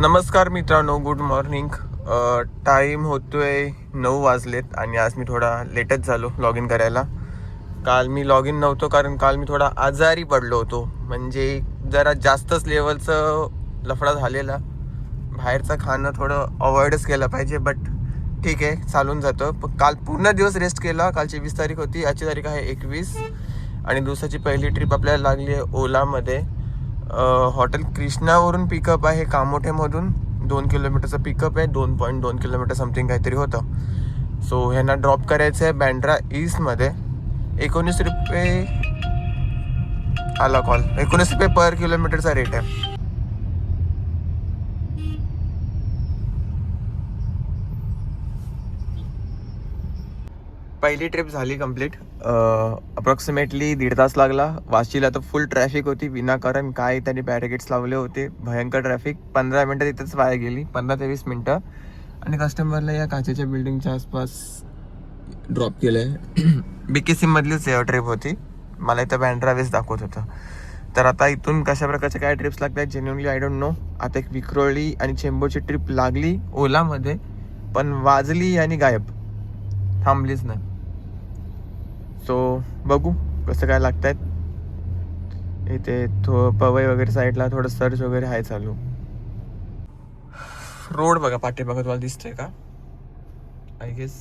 नमस्कार मित्रांनो good morning time होतोय नऊ वाजलेत आणि आज मी थोडा लेटच झालो लॉग इन करायला. काल मी लॉग इन नव्हतो कारण काल मी थोडा आजारी पडलो होतो. म्हणजे जरा जास्तच लेवलचं लफडा झालेला. बाहेरचं खाणं थोडं अवॉइडच केलं पाहिजे बट ठीक आहे चालून जातं. पण काल पूर्ण दिवस रेस्ट केला. कालची वीस तारीख होती आजची तारीख आहे एकवीस. आणि दिवसाची पहिली ट्रिप आपल्याला लागली आहे ओलामध्ये. हॉटेल कृष्णावरून पिकअप आहे कामोठेमधून. दोन किलोमीटरचं पिकअप आहे. दोन पॉईंट दोन किलोमीटर समथिंग काहीतरी होतं. सो ह्यांना ड्रॉप करायचं आहे बँड्रा ईस्टमध्ये एकोणीस रुपये आला कॉल एकोणीस रुपये पर किलोमीटरचा रेट आहे. पहिली ट्रिप झाली कंप्लीट अप्रॉक्सिमेटली दीड तास लागला. वाशीला तर फुल ट्रॅफिक होती विनाकारण काय त्यांनी बॅरिकेड्स लावले होते भयंकर ट्रॅफिक पंधरा मिनटं तिथंच वाया गेली पंधरा ते वीस मिनटं. आणि कस्टमरला या काचेच्या बिल्डिंगच्या आसपास ड्रॉप केलं आहे बी के सीमधलीच ट्रिप होती. मला इथं बँड्रा वेस दाखवत होतं. तर आता इथून कशा प्रकारच्या काय ट्रिप्स लागतात जेन्युनली आय डोंट नो आता एक विक्रोळी आणि चेंबूरची ट्रिप लागली ओलामध्ये पण वाजली आणि गायब. थांबलीच नाही. सो बघू कसं काय लागत आहेत इथे थो पवई वगैरे साईडला थोडं सर्च वगैरे आहे चालू. रोड बघा पाठीमागं तुम्हाला दिसतोय का? आय गेस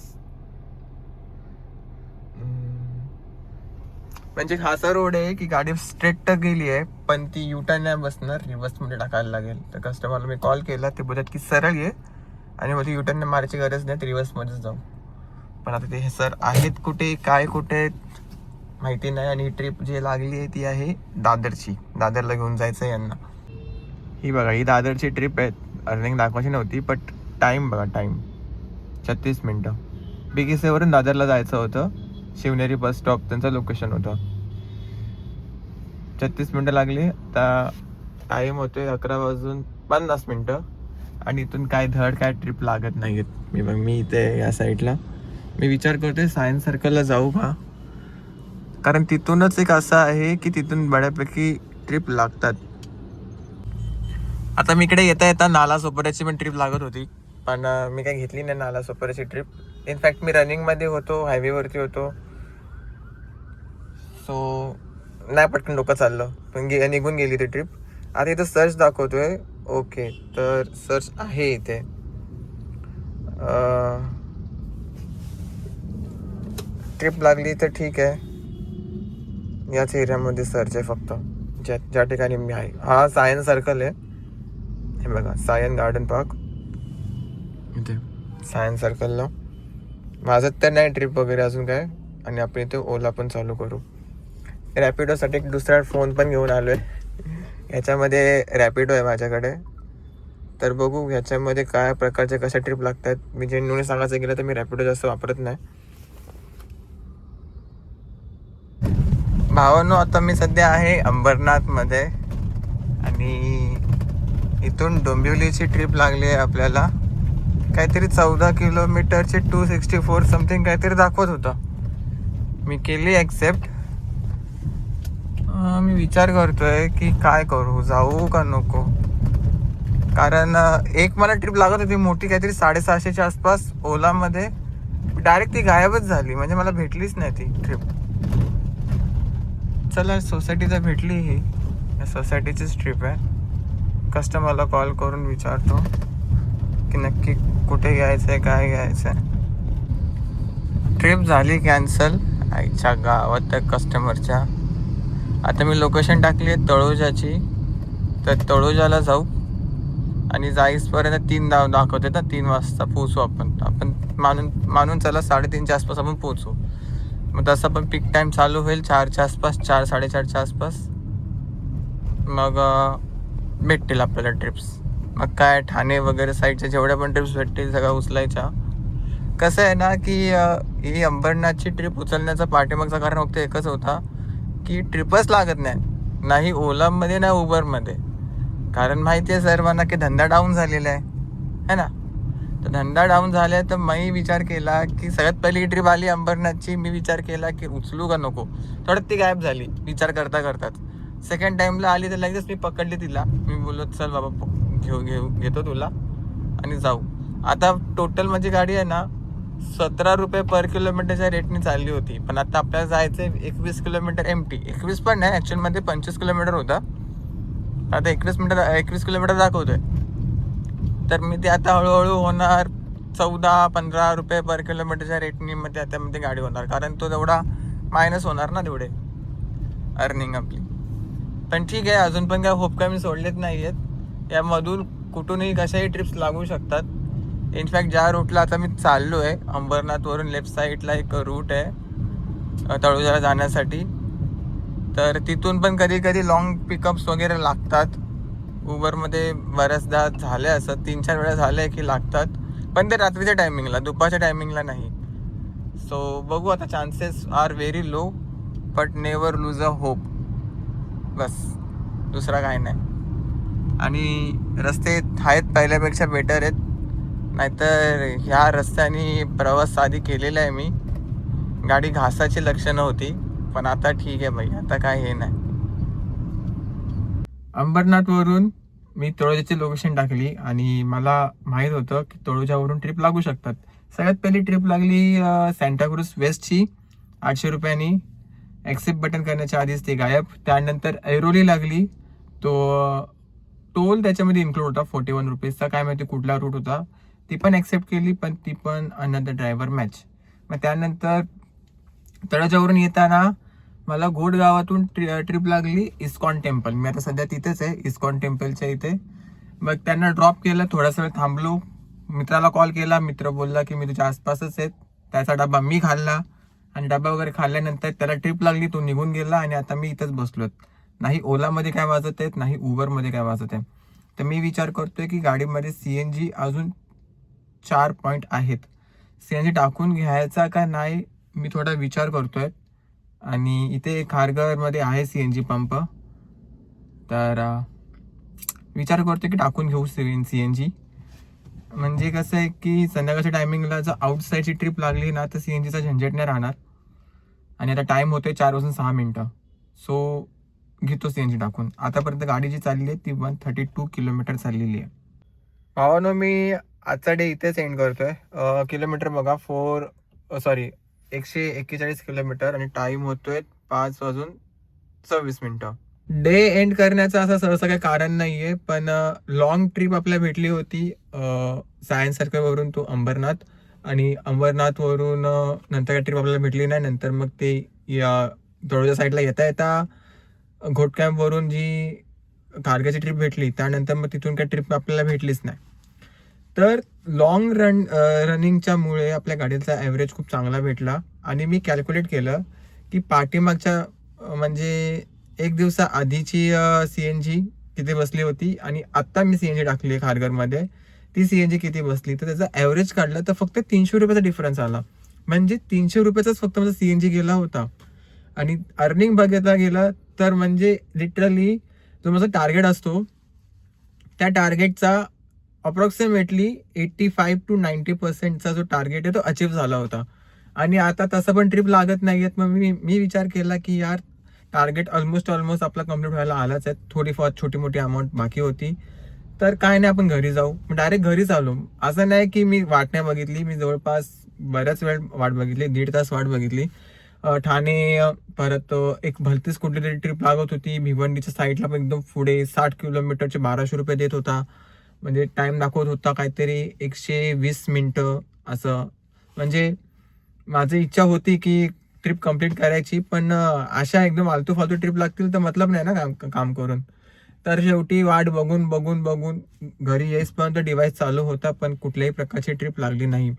म्हणजे खासा रोड आहे की गाडी स्ट्रेट तर गेली आहे पण ती युटा नाही बसणार रिव्हर्समध्ये टाकायला लागेल. तर कस्टमरला मी कॉल केला ते बोलतात की सरळ ये आणि मला युटर्न मारायची गरज नाही रिव्हर्स मध्येच जाऊ. पण आता ते सर आहेत कुठे काय कुठे आहेत माहिती नाही. आणि ट्रिप जी लागली आहे ती आहे दादरची. दादरला घेऊन जायचं आहे यांना. ही बघा ही दादरची ट्रिप आहे. अर्निंग दाखवायची नव्हती बट टाईम बघा टाईम छत्तीस मिनटं. बिगिसेवरून दादरला जायचं होतं. शिवनेरी बस स्टॉप त्यांचं लोकेशन होतं. छत्तीस मिनटं लागली. आता टाईम होतोय अकरा वाजून पन्नास मिनटं. आणि इथून काय धड काय ट्रिप लागत नाही आहेत मी बघ मी इथे या साईडला मी विचार करतोय सायन्स सर्कलला जाऊ का? कारण तिथूनच एक असं आहे की तिथून बऱ्यापैकी ट्रिप लागतात. आता मी इकडे येता येता नाला सोपऱ्याची पण ट्रिप लागत होती. पण मी काही घेतली नाही नाला सोपऱ्याची ट्रिप इनफॅक्ट मी रनिंगमध्ये होतो हायवेवरती होतो. सो नाही पटकन डोकं चाललं. पण गे निघून गेली ती ट्रिप आता इथं सर्च दाखवतोय. ओके तर सर्च आहे इथे. ट्रिप लागली तर ठीक आहे. याच एरियामध्ये सर्च आहे फक्त. ज्या ज्या ठिकाणी मी आहे. हा सायन सर्कल आहे. हे बघा सायन गार्डन पार्क इथे सायन सर्कलला माझं तर नाही ट्रिप वगैरे अजून काय. आणि आपण इथे ओला पण चालू करू. रॅपिडोसाठी एक दुसरा फोन पण घेऊन आलो आहे ह्याच्यामध्ये रॅपिडो आहे माझ्याकडे. तर बघू ह्याच्यामध्ये काय प्रकारचे कशा ट्रिप लागतात. मी जेन्युनी सांगायचं गेलं तर मी रॅपिडो जास्त वापरत नाही. भावानो आता मी सध्या आहे अंबरनाथमध्ये. आणि इथून डोंबिवलीची ट्रिप लागली आहे आपल्याला. काहीतरी चौदा किलोमीटरचे टू सिक्स्टी फोर समथिंग काहीतरी दाखवत होतं. मी केली ॲक्सेप्ट मी विचार करतोय की काय करू जाऊ का नको? कारण एक मला ट्रिप लागत होती मोठी काहीतरी साडेसहाशेच्या आसपास ओलामध्ये. डायरेक्ट ती गायबच झाली म्हणजे मला भेटलीच नाही ती ट्रिप चला सोसायटीला भेटली ही. सोसायटीचीच ट्रिप आहे. कस्टमरला कॉल करून विचारतो की नक्की कुठे घ्यायचं आहे काय घ्यायचं आहे ट्रिप झाली कॅन्सल आईच्या गावात त्या कस्टमरच्या आता मी लोकेशन टाकली आहे तळोजाची. तर तळोजाला जाऊ. आणि जाईसपर्यंत तीन दाव दाखवते ना तीन वाजता पोचू आपण. आपण मानून मानून चला साडेतीनच्या आसपास आपण पोचू मग तसं पण पीक टाईम चालू होईल. चारच्या आसपास चार साडेचारच्या आसपास. मग भेटतील आपल्याला ट्रिप्स मग काय ठाणे वगैरे साईडच्या जेवढ्या पण ट्रिप्स भेटतील सगळ्या उचलायच्या. कसं आहे ना की ही अंबरनाथची ट्रिप उचलण्याचा पाठीमागचा कारण फक्त एकच होता की ट्रिपच लागत नाही. नाही ओलामध्ये ना उबरमध्ये. कारण माहिती आहे सर्वांना की धंदा डाऊन झालेला आहे. है ना? तर धंदा डाऊन झाला तर मी विचार केला की सगळ्यात पहिली ट्रिप आली अंबरनाथची. मी विचार केला की उचलू का नको? थोडं ती गायब झाली विचार करता करताच. सेकंड टाईमला आली तर लगेच मी पकडली तिला. मी बोललो चल बाबा घेऊ घेऊ घेतो तुला आणि जाऊ. आता टोटल माझी गाडी आहे ना सतरा रुपये पर किलोमीटरच्या रेटने चालली होती. पण आता आपल्याला जायचं एकवीस किलोमीटर एम टी एकवीस पण नाही ॲक्च्युअलमध्ये पंचवीस किलोमीटर होता. आता एकवीस मीटर एकवीस किलोमीटर दाखवतोय. तर मी ते आता हळूहळू होणार चौदा पंधरा रुपये पर किलोमीटरच्या रेटनी मध्ये आता मध्ये गाडी होणार. कारण तो तेवढा मायनस होणार ना तेवढे अर्निंग आपली. पण ठीक आहे अजून पण काय होप काय मी सोडलेत नाही आहेत यामधून कुठूनही कशाही ट्रिप्स लागू शकतात. इनफॅक्ट ज्या रूटला आता मी चाललो आहे अंबरनाथवरून लेफ्ट साईडला एक रूट आहे अ, तळोजाला जाण्यासाठी. तर तिथून पण कधी कधी लॉंग पिकअप्स वगैरे लागतात. उबरमध्ये बऱ्याचदा झाले असं तीन चार वेळा झाले की लागतात. पण ते रात्रीच्या टायमिंगला दुपारच्या टायमिंगला नाही. सो बघू आता chances are very low but never lose a hope बस दुसरा काय नाही. आणि रस्ते आहेत पहिल्यापेक्षा बेटर आहेत. नाहीतर ह्या रस्त्याने प्रवास आधी केलेला आहे मी. गाडी घासाची लक्षणं होती पण आता ठीक आहे भाई आता काय हे नाही. अंबरनाथवरून मी तळोजाची लोकेशन टाकली आणि मला माहीत होतं की तळोजावरून ट्रिप लागू शकतात. सगळ्यात पहिली ट्रिप लागली सँटाक्रूज वेस्टची आठशे रुपयांनी ॲक्सेप्ट बटन करण्याच्या आधीच ती गायब. त्यानंतर ऐरोली लागली. तो टोल त्याच्यामध्ये इन्क्लूड होता फोर्टी वन रुपीजचा काय माहिती कुठला रूट होता. ती पण ॲक्सेप्ट केली पण ती पण अनदर ड्रायव्हर मॅच मग त्यानंतर तळजावरून येताना मला घोडगावातून ट्रि ट्रिप लागली इस्कॉन टेम्पल. मी आता सध्या तिथेच आहे इस्कॉन टेम्पलच्या इथे. मग त्यांना ड्रॉप केलं थोडासा वेळ थांबलो. मित्राला कॉल केला मित्र बोलला की मी तुझ्या आसपासच आहेत त्याचा डबा मी खाल्ला आणि डबा वगैरे खाल्ल्यानंतर त्याला ट्रिप लागली तो निघून गेला आणि आता मी इथंच बसलो नाही ओलामध्ये काय वाजत आहेत नाही उबरमध्ये काय वाजत आहे. तर मी विचार करतोय की गाडीमध्ये सी एन जी अजून चार पॉईंट आहेत. सी एन जी टाकून घ्यायचा का नाही मी थोडा विचार करतोय. आणि इथे खारघरमध्ये आहे सी एन जी पंप तर विचार करतो की टाकून घेऊ सी सी एन जी म्हणजे कसं आहे की संध्याकाळच्या टायमिंगला जर आउटसाईडची ट्रिप लागली ना तर सी एन जीचा झंझट नाही राहणार. आणि आता टाईम होतोय चार वाजून सहा मिनटं. सो घेतो सी एन जी टाकून. आतापर्यंत गाडी जी चालली आहे ती वन थर्टी टू किलोमीटर चाललेली आहे. भावानो मी आजचा डे इथेच एंड करतोय. आहे किलोमीटर बघा फोर सॉरी एकशे एक्केचाळीस किलोमीटर आणि टाइम होतोय पाच वाजून सव्वीस मिनिटं. डे एंड करण्याचं असं सहसा काही कारण नाहीये पण लॉंग ट्रिप आपल्याला भेटली होती सायन्स सर्कलवरून तो अंबरनाथ. आणि अंबरनाथवरून नंतर काही ट्रिप आपल्याला भेटली नाही नंतर मग ते या तळोजा साईडला येता येता घोट कॅम्पवरून जी खारगाची ट्रिप भेटली त्यानंतर मग तिथून काही ट्रिप आपल्याला भेटलीच नाही. तर लॉंग रन रनिंगच्यामुळे आपल्या गाडीचा ॲव्हरेज खूप चांगला भेटला. आणि मी कॅल्क्युलेट केलं की पाठीमागच्या म्हणजे एक दिवसा आधीची सी एन जी किती बसली होती आणि आत्ता मी सी एन जी टाकली आहे खारघरमध्ये. ती सी एन जी किती बसली? तर त्याचा ॲव्हरेज काढला तर फक्त तीनशे रुपयाचा डिफरन्स आला. म्हणजे तीनशे रुपयाचाच फक्त माझा सी एन जी गेला होता. आणि अर्निंग बघितला गेला तर म्हणजे लिटरली जो माझा टार्गेट असतो त्या टार्गेटचा approximately eighty five to ninety percent जो टार्गेट आहे तो अचीव्ह झाला होता. आणि आता तसं पण ट्रिप लागत नाही आहेत मग मी मी विचार केला की यार टार्गेट ऑलमोस्ट ऑलमोस्ट आपला कंप्लीट व्हायला आलाच आहे. थोडीफार छोटी मोठी अमाऊंट बाकी होती. तर काय नाही आपण घरी जाऊ. डायरेक्ट घरीच आलो. असं नाही की मी वाट नाही बघितली. मी जवळपास बऱ्याच वेळ वाट बघितली. दीड तास वाट बघितली. ठाणे परत एक भलतीच कुठली तरी ट्रिप लागत होती. भिवंडीच्या साईडला पण एकदम पुढे साठ किलोमीटरचे बाराशे रुपये देत होता. म्हणजे टाईम दाखवत होता काहीतरी एकशे वीस मिनटं असं. म्हणजे माझी इच्छा होती की ट्रिप कंप्लीट करायची पण अशा एकदम आलतू फालतू ट्रिप लागतील तर मतलब नाही ना काम काम करून. तर शेवटी वाट बघून बघून बघून घरी येईसपर्यंत डिव्हाइस चालू होता पण कुठल्याही प्रकारची ट्रिप लागली नाही.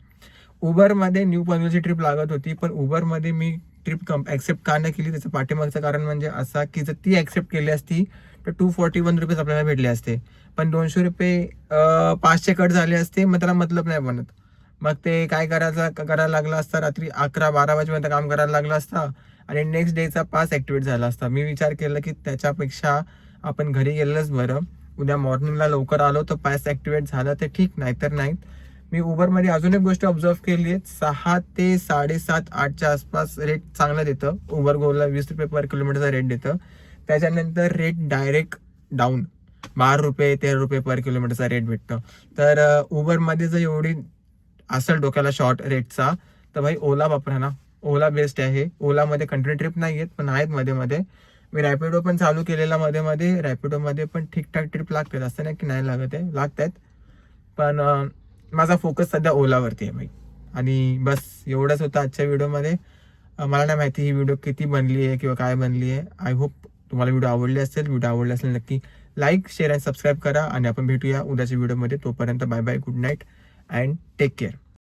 उबरमध्ये न्यू पनवेलची ट्रिप लागत होती पण उबरमध्ये मी ट्रिप कम ॲक्सेप्ट का नाही केली त्याचं पाठीमागचं कारण म्हणजे असा की जर ती ॲक्सेप्ट केली असती तर टू फॉर्टी वन रुपीज आपल्याला भेटले असते. पण दोनशे रुपये पाचशे कट झाले असते मग त्याला मतलब नाही बनत. मग ते काय करायचं करायला लागलं असतं रात्री अकरा बारा वाजेपर्यंत काम करायला लागलं असतं आणि नेक्स्ट डेचा पास ॲक्टिवेट झाला असता. मी विचार केला की त्याच्यापेक्षा आपण घरी गेलंच बरं. उद्या मॉर्निंगला लवकर आलो तर पास ॲक्टिवेट झाला तर ठीक नाही तर नाही मी उबरमध्ये अजून एक गोष्ट ऑब्झर्व केली आहे. सहा ते साडेसात आठच्या आसपास रेट चांगला देतं. उबर गोला वीस रुपये पर किलोमीटरचा रेट देतं. त्याच्यानंतर रेट डायरेक्ट डाऊन बारा रुपये तेरा रुपये पर किलोमीटरचा रेट भेटतो. तर उबरमध्ये जर एवढी असेल डोक्याला शॉर्ट रेटचा तर भाई ओला वापरा ना. ओला बेस्ट आहे. ओलामध्ये कंटिन्यू ट्रिप नाही आहेत पण आहेत मध्ये मध्ये मी रॅपिडो पण चालू केलेला मध्ये मध्ये रॅपिडोमध्ये पण ठीकठाक ट्रिप लागतात. असं नाही की नाही लागत आहे. लागत आहेत पण माझा फोकस सध्या ओलावरती आहे भाई. आणि बस एवढंच होतं आजच्या व्हिडिओमध्ये. मला नाही माहिती ही व्हिडिओ किती बनली आहे किंवा काय बनली आहे. आय होप तुम्हाला व्हिडिओ आवडली असेल. व्हिडिओ आवडली असेल नक्की लाईक शेअर अँड सबस्क्राईब करा. आणि आपण भेटूया उद्याच्या व्हिडिओमध्ये तोपर्यंत bye bye good night and take care